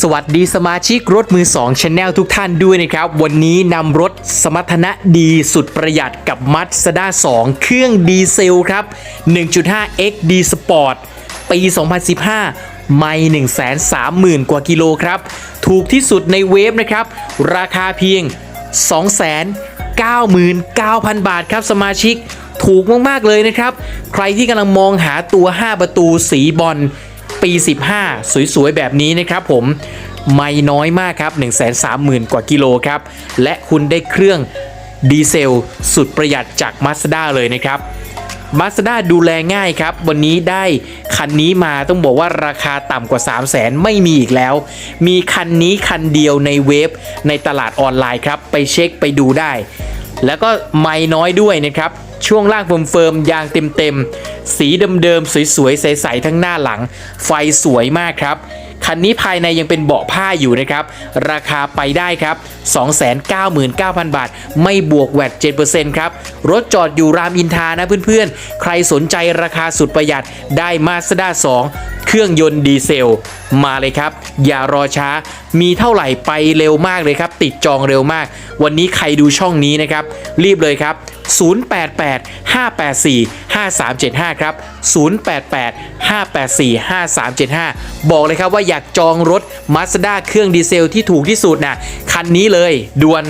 สวัสดีสมาชิกรถมือ2 Channel ทุกท่านด้วยนะครับ วันนี้นำรถสมรรถนะดีสุดประหยัดกับ Mazda 2เครื่องดีเซลครับ 1.5 XD Sport ปี 2015 ไม่ 130,000 กว่ากิโลครับ ถูกที่สุดในเวฟนะครับ ราคาเพียง 299,000 บาทครับสมาชิก ถูกมาก ๆ เลยนะครับ ใครที่กำลังมองหาตัว 5 ประตูสีบอล ปี 15 สวยๆ แบบนี้นะครับผมไม่น้อยมากครับ 130,000 กว่ากิโลครับ และคุณได้เครื่องดีเซล สุดประหยัดจาก Mazda เลยนะครับ Mazda ดูแลง่ายครับ วันนี้ได้คันนี้มาต้องบอกว่าราคาต่ำกว่า 3 0 0แสนไม่มีอีกแล้ว มีคันนี้คันเดียวในเว็บในตลาดออนไลน์ครับ ไปเช็คไปดูได้ แล้วก็ไม่น้อยด้วยนะครับ ช่วงล่างเฟิร์มๆยางเต็มๆ สีเดิมๆ สวยๆ ใสๆ ทั้งหน้าหลัง ไฟสวยมากครับ คันนี้ภายในยังเป็นเบาะผ้าอยู่นะครับ ราคาไปได้ครับ 299,000 บาท ไม่บวกแวด7%ครับ รถจอดอยู่รามอินทานะเพื่อนๆ ใครสนใจราคาสุดประหยัดได้มาสด้า2 เครื่องยนต์ดีเซล มาเลยครับ อย่ารอช้า มีเท่าไหร่ไปเร็วมากเลยครับ ติดจองเร็วมาก วันนี้ใครดูช่องนี้นะครับ รีบเลยครับ 088 584 5375 ครับ 088 584 5375 บอกเลยครับว่าอยากจองรถ Mazda เครื่องดีเซลที่ถูกที่สุดนะคันนี้เลยด่วน